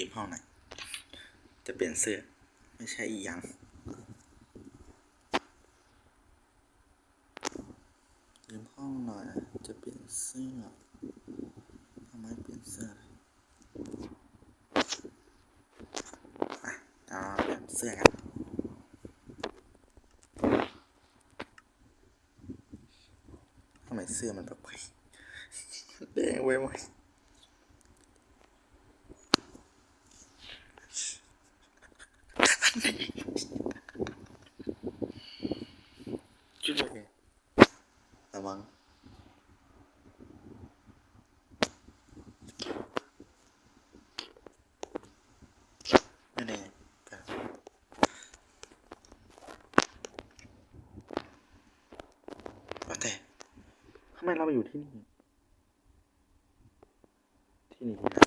ยืมห้องหน่อยจะเปลี่ยนเสื้อ ไม่ใช่อีหยังยืมห้องหน่อย จะเปลี่ยนเสื้อทำไมเปลี่ยนเสื้ออะเอาเปลี่ยนเสื้อกันทำไมเสื้อมันแบบแดงไว้ไว้ช่วยระวังไม่แน่กันว่าแต่ทำไมาอยู่ที่นี่ ที่นี่นะ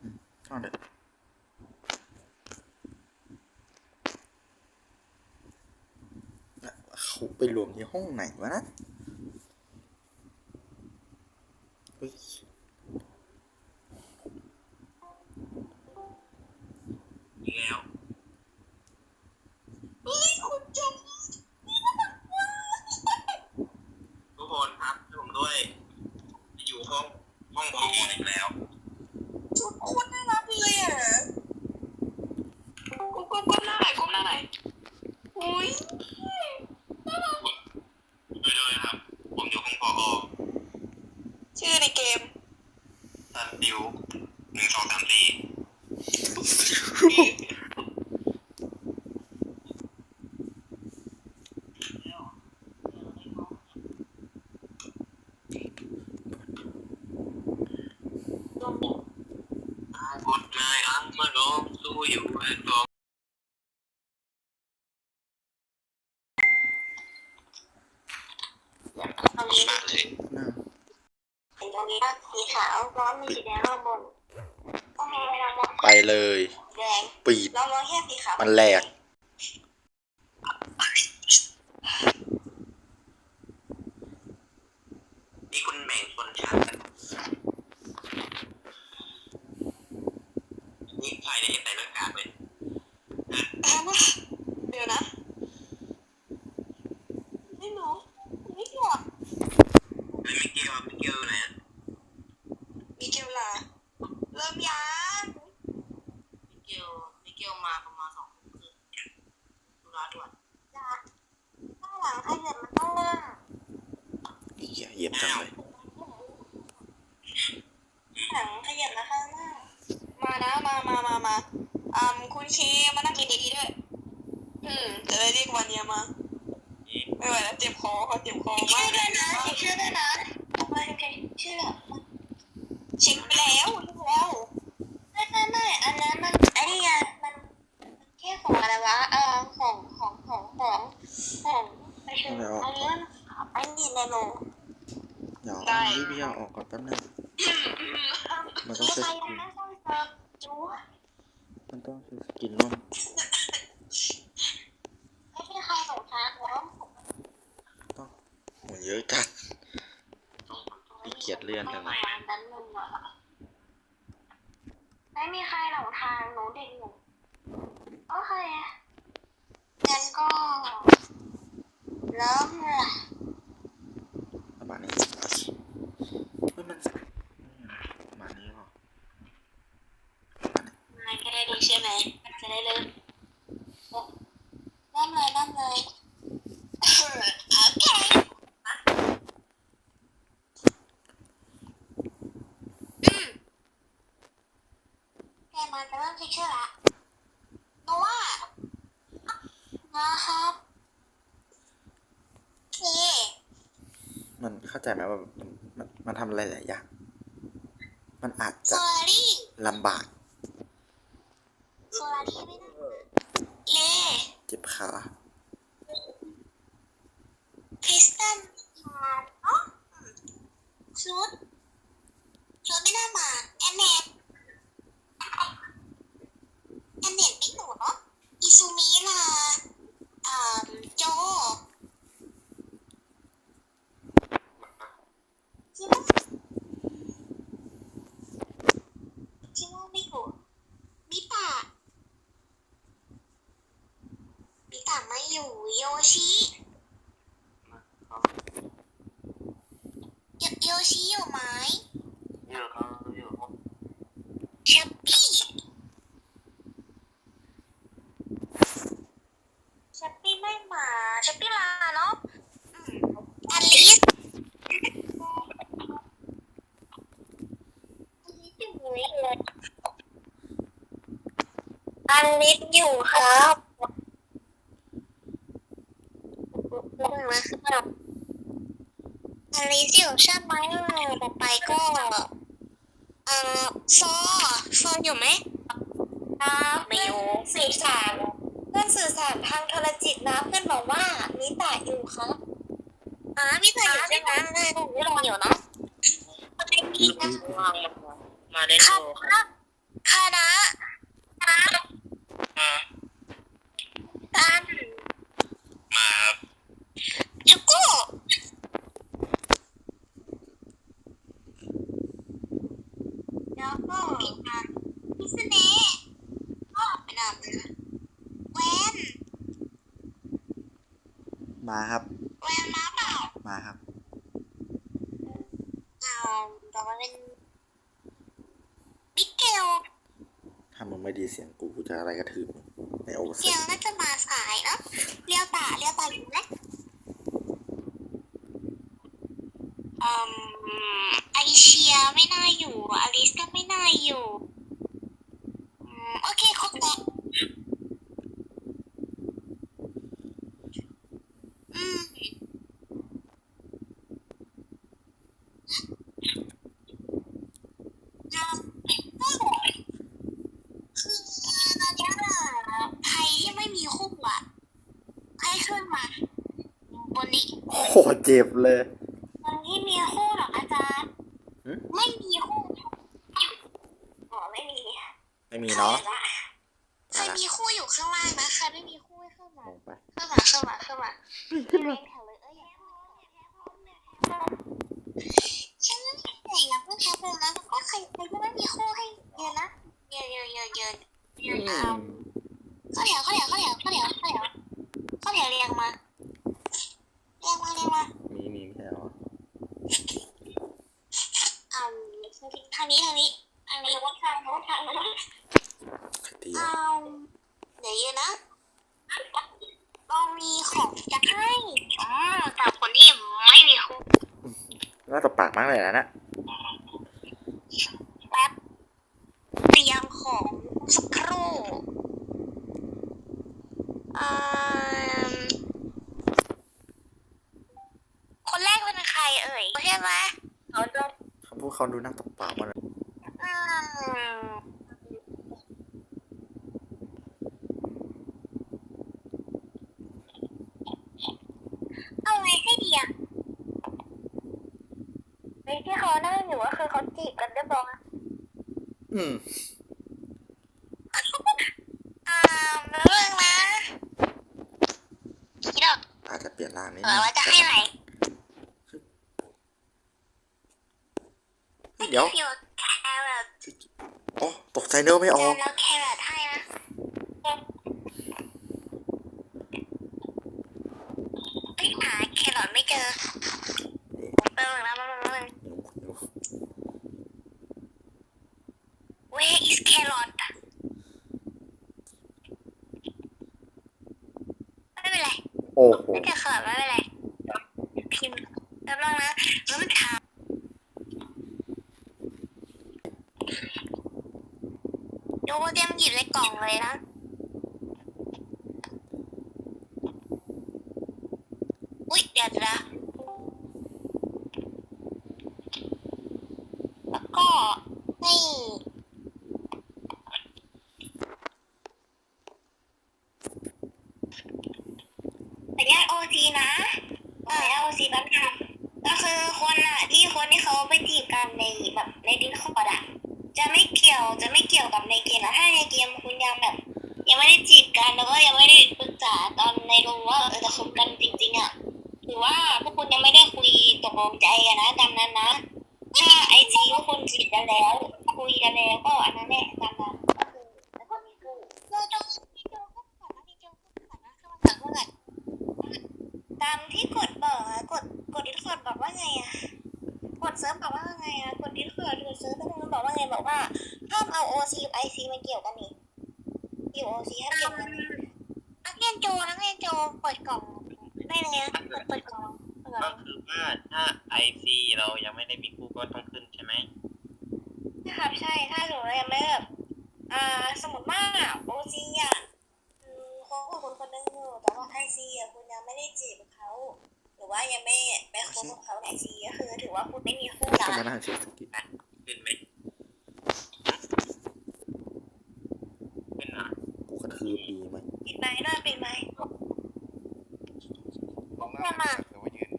อืมเอาเด็เขาไปรวมที่ห้องไหนวะนะเฮ้ยแล้ว เฮ้ยคุณจง ทุกคนครับช่วยผมด้วย อยู่ห้องห้องพออีกแล้ว ชุดคุณน่ารักเลยอะก้มก้มก้มหน้าหน่อยก้มหน้าหน่อยอุ้ย ช่วยด้วยครับ ผมอยู่ห้องพอ ชื่อในเกม ตันดิวหนึ่งสองสามสี่ กดนายอังมาลู้อยู่เลยน่าสีตรงนี้สีขาวร้อนมีสีแดงข้างบนโอเคเรามองไปเลย แดงปีด เรามองแค่สีขาวมันแหลก นี่คุณแบ่งชนชั้นกันนี่ภายในใส่หน้ากากเลยเดี๋ยวนะ ไม่หนูไม่หรอกเฮ้ยมิเกลอะมิเกลอยู่ไหนอะมีเกลลาเริ่มยังมิเกลมิเกลมาประมาณสองทุ่มครึ่งดูร้านด่วนจ้าข้างหลังขยับมาข้างหน้าอีเหี้ยเหยียบจังเลย ข้างหลังขยับมาข้างหน้า มานะมามามามาอ่าคุณ เคมานั่งกินดีๆด้วย อืมจะได้เรียกวันเนี้ยมา ไม่ไหวแล้วเจ็บคอเขาเจ็บคอชื่มาอกด้วยนะชื่อด้วยนะโอเคชื่อเช็คไปแล้วเรียกแล้วไม่ไม่ไม่อันนั้นมันไอ้นี่ไงมันแค่ของอะไรวะเออของของของของของไม่ใช่อันนี้ไอ้นี่ในโล เดี๋ยวเอาพี่พี่เอาออกก่อนแป๊บนึง มันต้องมีใช้ใครสยังกินไม่ต้องเติมจู มันต้องใช้สกินร่วมไม่มีใครสงสารหรอต้องโหเยอะจัดขี้เกียจเลื่อนทำไมไม่มีใครหลงทางหนูเด็กหนูโอเคงั้นก็เริ่มละประมาณนี้โอเคเฮ้ยมันประมาณนี้หรอประมาณนี้ นายก็ได้ดู ใช่ไหมจะได้เริ่มเริ่มเลยเริ่มเลยโอเคแค่มาจะเริ่มที่ชื่อละโนว่านะครับนี่มันเข้าใจไหมว่ามันมันมันทำอะไรหลายอย่าง มันอาจโซจะลารี่ลำบาก โซลารี่ไม่ได้เล่เจ็บขาคริสตัลฮาร์ดอ๋อชุดชุดไม่น่ามาแอนเนตแอนเนตไม่หนูเนาะอิซูมิล่ะอ่าโจใช่ไหม อยู่โยชิโยโยชิอยู่ไหมอยู่ครับอยู่ครับชัปปี้ชัปปี้ไม่มาชัปปี้ลาเนาะอืมอลิสอลิสอยู่ไหนเลยอลิสอยู่ครับมาครับอลิสอยู่ใช่ไหมต่อไป ก็ เอ่อซอซออยู่ไหมครับไม่อยู่ สื่อสารเพื่อนสื่อสารทางโทรจิตนะ เพื่อนบอกว่ามิตาอยู่ครับอ่ามิตาอยู่ใช่ไหมได้ผมไม่รออยู่เนาะว่างมาเล่นคโลคณะคณะคณะ มา กัน มาครับ จุกุแล้วก็พิษเน่ก็ไม่น่าเบื่อแวน มาครับ แวนมาเปล่ามาครับ เอาต่อมาเป็นมิเกลถ้ามึงไม่ดีเสียงกูกูจะอะไรกระทืบมึงในโอเวอร์เกเซ็ลน่าจะมาสายเนาะเลี้ยวตาเลี้ยวตาอยู่ไหมอืมไอเชียไม่น่าอยู่อลิสก็ไม่น่าอยู่อืมโอเคครบแล้วอืมเอาคือตอนเนี้ยใครที่ไม่มีคู่อะให้ขึ้นมาบนนี้ โอ้โหเจ็บเลย คนที่มีคู่เหรออาจารย์หึไม่มีคู่อ๋อไม่มีไม่มีเนาะใครมีคู่อยู่ข้างล่างนะใครไม่มีคู่ให้เข้ามาลงไปเข้ามาเข้ามาเข้ามาขึ้นมาแถวเลยเอ้ยอย่าฉันแต่อย่าเพิ่งแคปเลยนะแล้วก็ใครใครที่ไม่มีคู่ให้ยืนนะยืนยืนยืนยืนยืนเอาเข้าแถวเข้าแถวเข้าแถวเข้าแถวเข้าแถวเข้าแถวเรียงมาเรียงมาเรียงมา มีมีไม่ใช่เหรอ อ่าทางนี้ทางนี้ทางนี้ว่าทางว่าทางว่า ใครตี อ่ วะาเดี๋ยวเย็นนะต้องมีของจะให้อ๋อแต่คนที่ไม่มีคู่ น่าตบปากมากเลยนะเนี่ย แป๊บเตรียมของสักครู่อ่าคนแรกเป็นใครเอ่ยใช่ไหมเขาจะ เขาพู ดูนักตกปลามากเลย อืมเอาไงให้ดีอะไอ้ที่เขานั่งอยู่ก็คือเขาจีบกันเรียบร้อย อืม อ่าเรื่องนะคิดออก อาจจะเปลี่ยนร่างนิด เอ นึ องว่าจะให้ไหน เดี๋ยว ฟิวแครอท โอ้ตกใจเนื้อไม่อออกแล้วแครอทให้นะเอ้ยหาแครอทไม่เจอเออแล้วมันมัน หิวหิว Where is carrot ไม่เป็นไร โอ้โห ไม่เจอแครอทไม่เป็นไรพิมพ์แล้วลองนะแล้วมันถามดูเตรียมหยิบในกล่องเลยนะ อุ๊ย เดี๋ยวนะแล้วก็นี่สัญญาณโอซีนะสัญญาณโอซีแป๊บนึงก็คือคนอะ ที่คนที่เขา กันในแบบในดิสคอร์ดอะจะไม่เกี่ยวจะไม่เกี่ยวกับในเกมนะถ้าในเกมคุณยังแบบ ยังไม่ได้จีบกันแล้วก็ยังไม่ได้ปรึกษาตอนในรูว่าเออจะคบกันจริง ๆอะหรือว่าพวกคุณยังไม่ได้คุยตกลงใจกันนะดังนั้นนะถ้าไอจีพวกคุณจีบกันแล้ว คุยกันแล้วก็อันนั้นแหละตามนั้นก็คือแล้วก็มีคู่เราต้องมีเจอคู่ก่อนนะมีเจอคู่ก่อนนะเข้ามาก่อนเข้ามาก่อน มันเกี่ยวกันนี่อยู่โอซีห้ามเกี่ยวกันนักเรียนโจนักเรียนโจเปิดกล่องได้เลยนะเปิดเปิดกล่องเปิดกล่ก็องคือว่าถ้าไอซีเรายังไม่ได้มีคู่ก็ต้องขึ้นใช่ไหมนะครับใช่ถ้าหนูยังไม่แบบอ่าสมมติว่าโอซีอะอืมคบกับคนคนหนึงอยู่แต่ว่าไอซีอะคุณยังไม่ได้จีบเขาหรือว่ายังไม่ไปคบกับเขาในซีก็คือถือว่าคุณไม่มีคู่ก็รักมานั่งเช็คสกิลขึ้นไหมขึ้นอะ กูกระทืบดี ไหมปิดไหมหน่อยปิดไหมลองนั่งหรือว่ายืน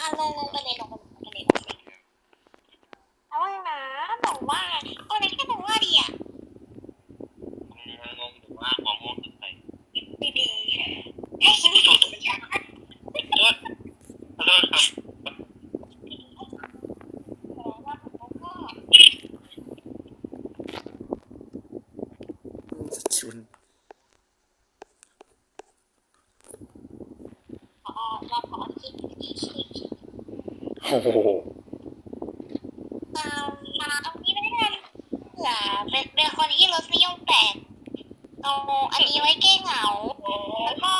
อะลงลงไปเลยลงไปลงไปเลยเอาว่านะบอกว่าโอ้ยแค่บอกว่าดีอะ งงอยู่ว่าหัวม่วงคือใคร ดีดีให้คิดไม่ถูกตัวอย่าง ขอโทษขอโทษครับ ว่าผมก็ สกิล พอว่าพอคิดคิดคิด โอ้โหมาเอานี้ไม่ได้เผื่อเป็นเป็นคนที่รสนิยมแปลกเอาอันนี้ไว้แก้เหงา แล้วก็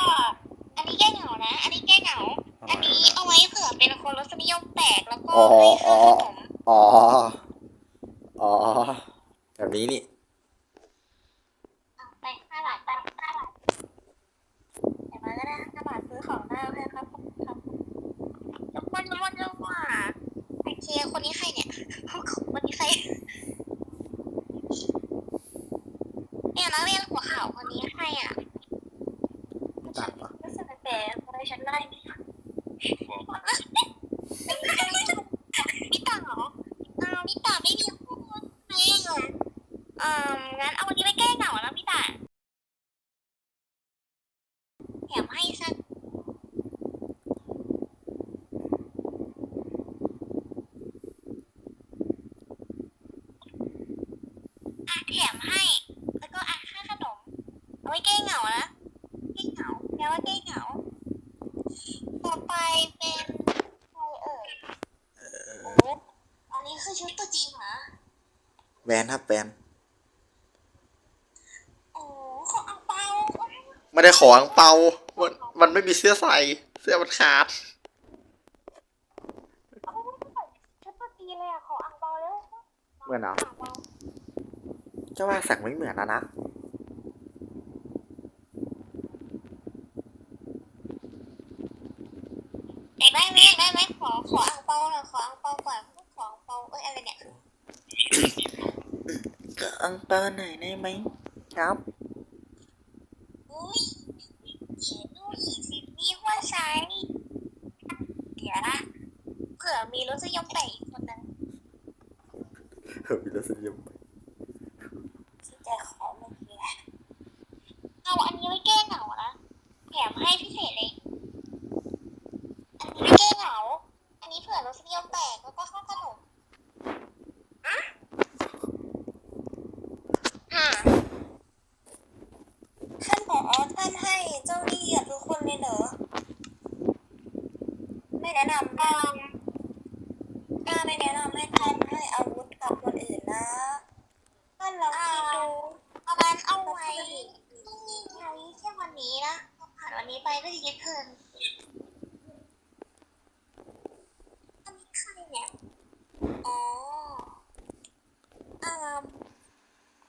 อันนี้แก้เหงานะ อันนี้แก้เหงา อันนี้เอาไว้เผื่อเป็นคนรสนิยมแปลกแล้วก็ให้ค่าขนมอ๋อ อ๋อ แบบนี้นี่ เอาไปห้าบาทไปห้าบาทเดี๋ยวมาก็ได้ห้าบาทซื้อของได้โอเคครับครับทุกคนทุกคนทุกคนโอเคคนนี้ใครเนี่ย คนนี้ใครเนี่ยนักเรียนหัวขาวคนนี้ใครอะ ต่างปะ รู้สึกแปลกๆทำไมฉันได้ไม่ค่ะมิตาเหรออ้าวมิตาไม่มีคู่เองอ่างั้นเอาวันนี้ไปแก้เหงาแล้วมิตาแถมให้สักอะ แถมให้ แล้วก็อะค่าขนม เอาไว้แก้เหงานะแก้เหงาแปลว่าแก้เหงา ต่อไปเป็นใครเอ่ยโอ้อันนี้คือชุดตัวจริงเหรอแวนครับแวนโอ้ของอังเปาไม่ได้ขออังเปามันมันไม่มีเสื้อใส่ เสื้อมันขาด เอาไม่ได้ใส่ชุดตัวจริงเลยอะของอังเปาแล้ว เหมือนเหรอ อังเปา เจ้าว่าสักไม่เหมือนนะนะอยากได้ไหมอยากได้ไหมขอขออังเปาหน่อยขออังเปาก่อนขออังเปาเอ้ยอะไรเนี่ยก็อังเปาหน่อยได้ไหมครับอุ้ยเขียนดูหีสิมีหัวใจเดี๋ยวนะเผื่อมีรสนิยมแปลกอีกคนนึงเฮ้ยรสนิยม ที่จะขอเมื่อกี้แหละเอาอันนี้ไว้แก้เหงานะแถมให้พิเศษเลย อันนี้ไว้แก้เหงา อันนี้เผื่อรสนิยมแปลกแล้วก็ข้าวขนมอะค่ะท่านผอท่านให้เจ้าหนี้กับทุกคนเลยเหรอ ไม่แนะนำบ้างถ้าไม่แนะนำให้ท่านให้อาวุธกับคนอื่นนะ ท่านลองคิดดูเอางั้นเอาไว้ที่นี่ไว้แค่วันนี้นะพอผ่านวันนี้ไปก็จะยึดคืนอันนี้ใครเนี่ย อ๋ออ่า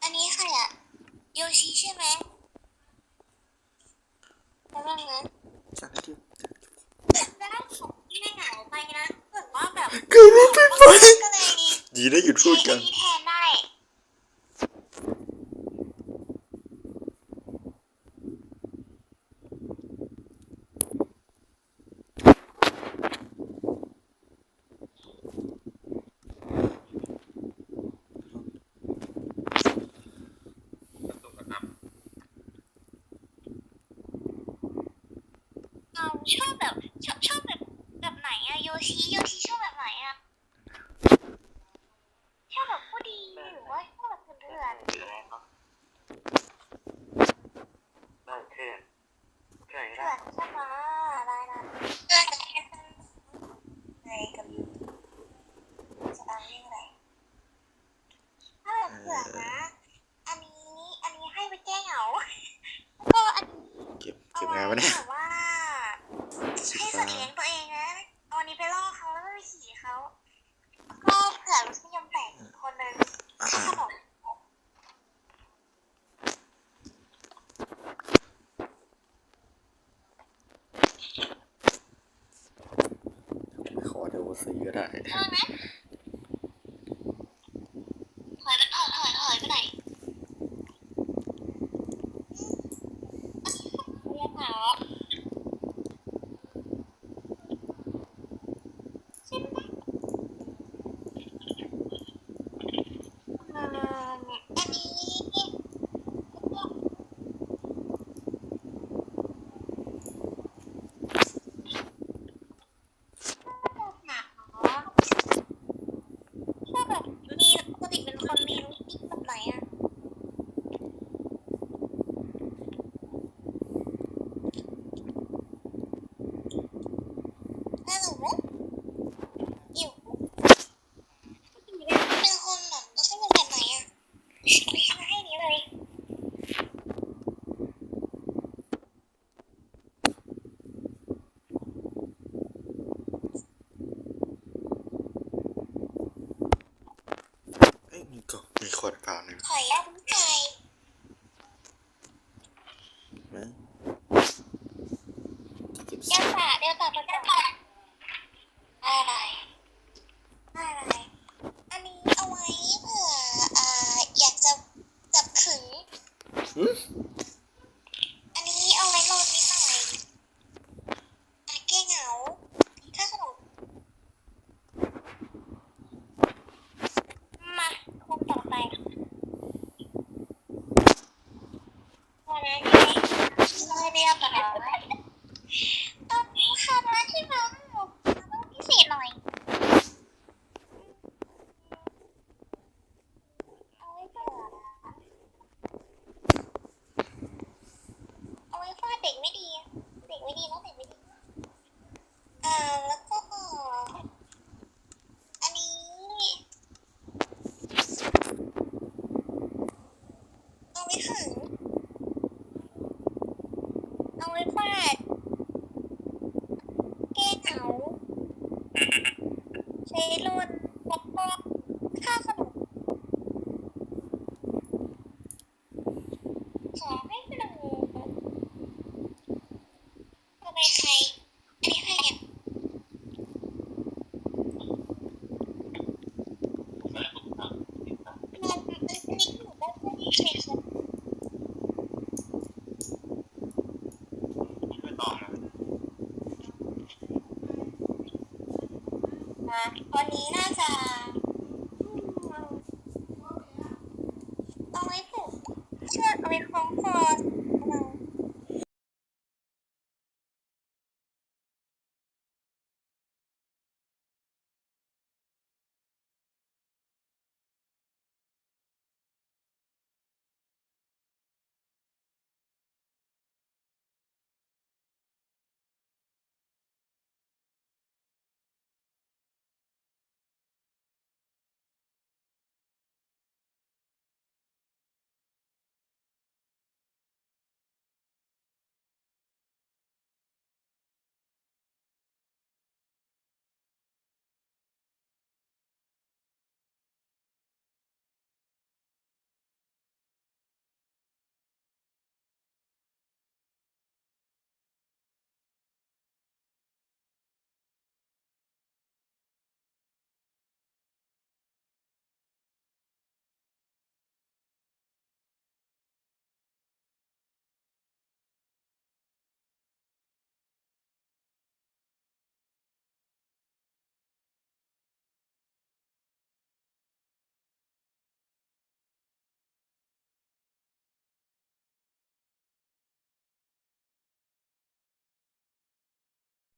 อันนี้ใครอะโยชิใช่ไหมแล้วว่าไง สักที จะได้ของที่ไม่เหงาไปนะเหมือนว่าแบบ เกิดไม่เป็นไป ก็เลย ดีได้หยุด พูดกันใช้อันนี้แทนได้ถูกครับเราชอบแบบชอบชอบแบบแบบไหนอะโยชิโยชิ 对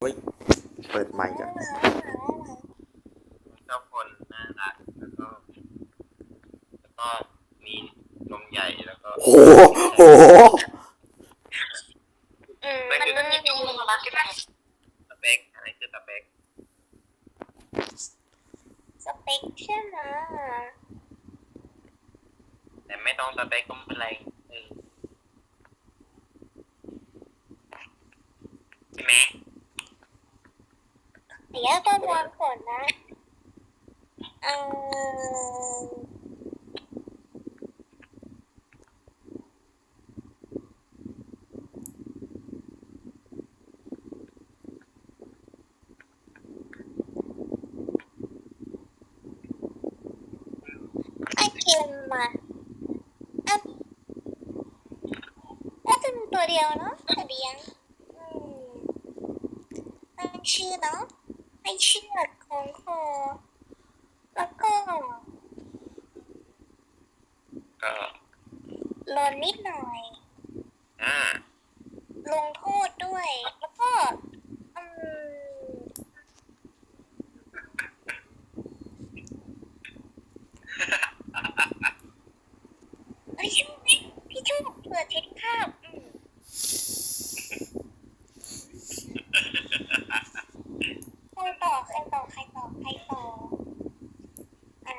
ฮ้ย เปิดไมค์กันจ้าคนน่ารักแล้วก็แล้วก็มีนมใหญ่แล้วก็ โอ้โห ไอเกมมาอะน่าจะมีตัวเดียวเนาะตัวเดียวอืมตั้งชื่อเนาะให้เชือกของคอแล้วก็ก็ลนนิดหน่อย อ่า ลงโทษด้วย แล้วก็อืมเอ้ยช่วยไหมพี่ช่วยเผื่อเช็ดภาพอืมใครต่อใครต่อใครต่อใครต่ออ่า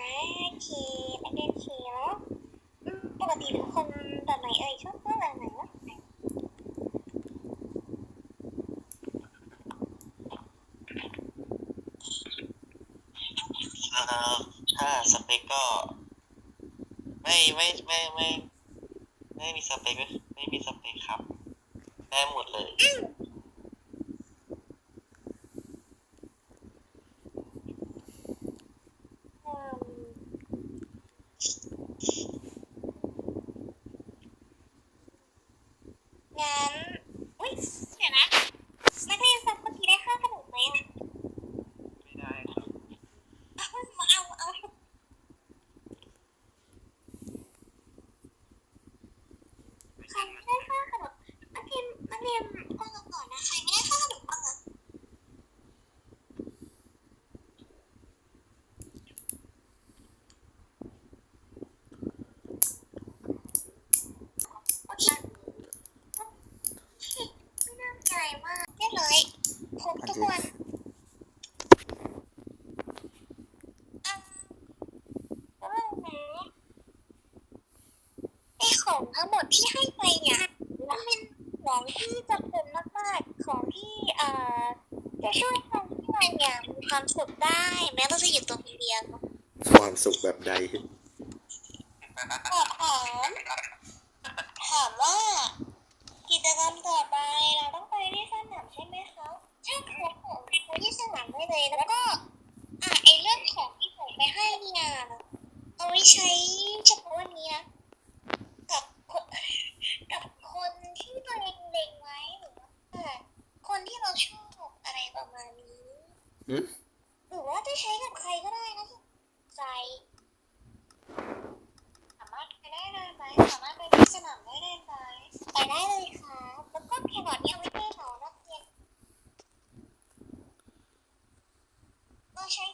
คีนักเรียนคีเนาะอืมปกติเป็นคนแบบไหนเอ่ยชอบเรื่องแบบไหนวะ อ่าถ้าสเปคก็ ไม่ ไดียวความสุขแบบใด แบบหอมถามว่า กิจกรรมต่อไปเราต้องไปที่สนามใช่ไหมคะใช่ครับผมไปที่สนามได้เลยแล้วก็อะไอเรื่องของที่ผมไปให้เนี่ยเอาไว้ใช้เฉพาะวันนี้กับคนที่เองเลงไว้หรือว่าคนที่เราชอบอะไรประมาณนี้ อืม รือว่าจะใช้กับใครก็ได้นะใจ สามารถไปได้เลยไหมสามารถไปที่สนามได้เลยไหมไปได้เลยครับแล้วก็แครอทเนี่ยเอาไว้ให้หนอนักเรียนก็ใช้